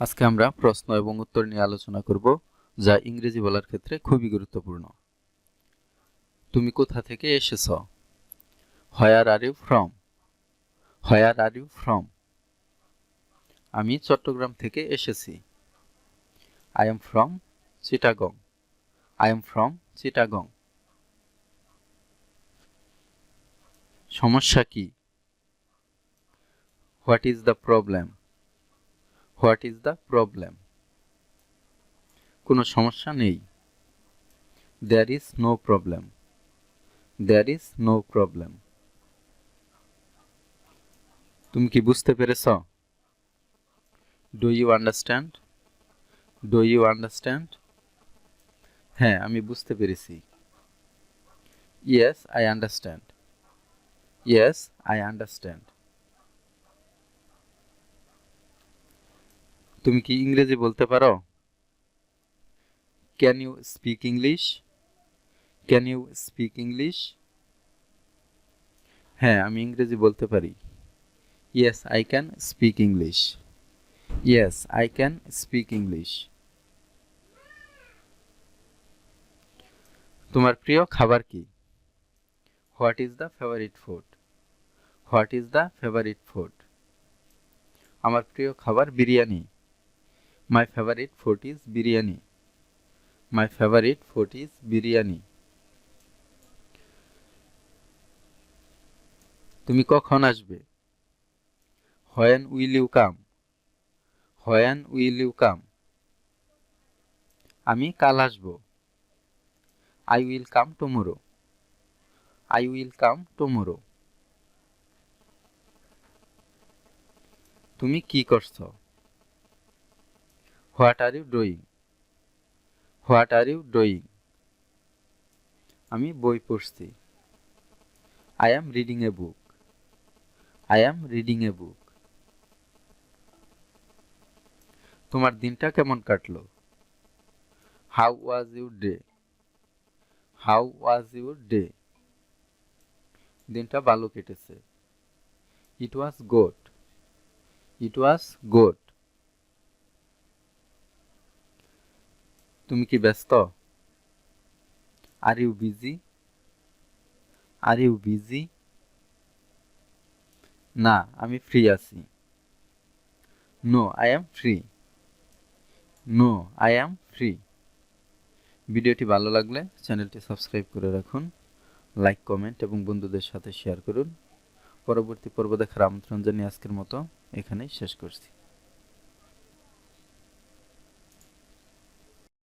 আজকে আমরা প্রশ্ন এবং উত্তর নিয়ে আলোচনা করব, যা ইংরেজি বলার ক্ষেত্রে খুবই গুরুত্বপূর্ণ। তুমি কোথা থেকে এসেছ? Where are you from where are you from আমি চট্টগ্রাম থেকে এসেছি। I am from Chittagong I am from Chittagong সমস্যা কি? What is the problem what is the problem? কোনো সমস্যা নেই। There is no problem there is no problem তুমি কি বুঝতে পেরেছ? Do you understand do you understand হ্যাঁ আমি বুঝতে পেরেছি। Yes I understand yes I understand তুমি কি ইংরেজি বলতে পারো? Can you speak English can you speak English হ্যাঁ আমি ইংরেজি বলতে পারি। Yes I can speak English yes I can speak English তোমার প্রিয় খাবার কি? What is the favourite food what is the favourite food আমার প্রিয় খাবার biryani. My favourite food is biryani my favourite food is biryani তুমি কখন আসবে? When will you come when will you come আমি কাল আসব। I will come tomorrow I will come tomorrow তুমি কি করছ? What are you doing? What are you doing? আমি বই পড়ছি। I am reading a book. I am reading a book. তোমার দিনটা কেমন কাটলো? How was your day? How was your day? দিনটা ভালো কেটেছে। It was good. It was good. তুমি কি ব্যস্ত? Are you busy are you busy না, আমি ফ্রি আছি। No I am free no I am free ভিডিওটি ভালো লাগলে চ্যানেলটি সাবস্ক্রাইব করে রাখুন লাইক কমেন্ট এবং বন্ধুদের সাথে শেয়ার করুন। পরবর্তী পর্ব দেখার আমন্ত্রণ জানিয়ে আজকের মতো এখানেই শেষ করছি।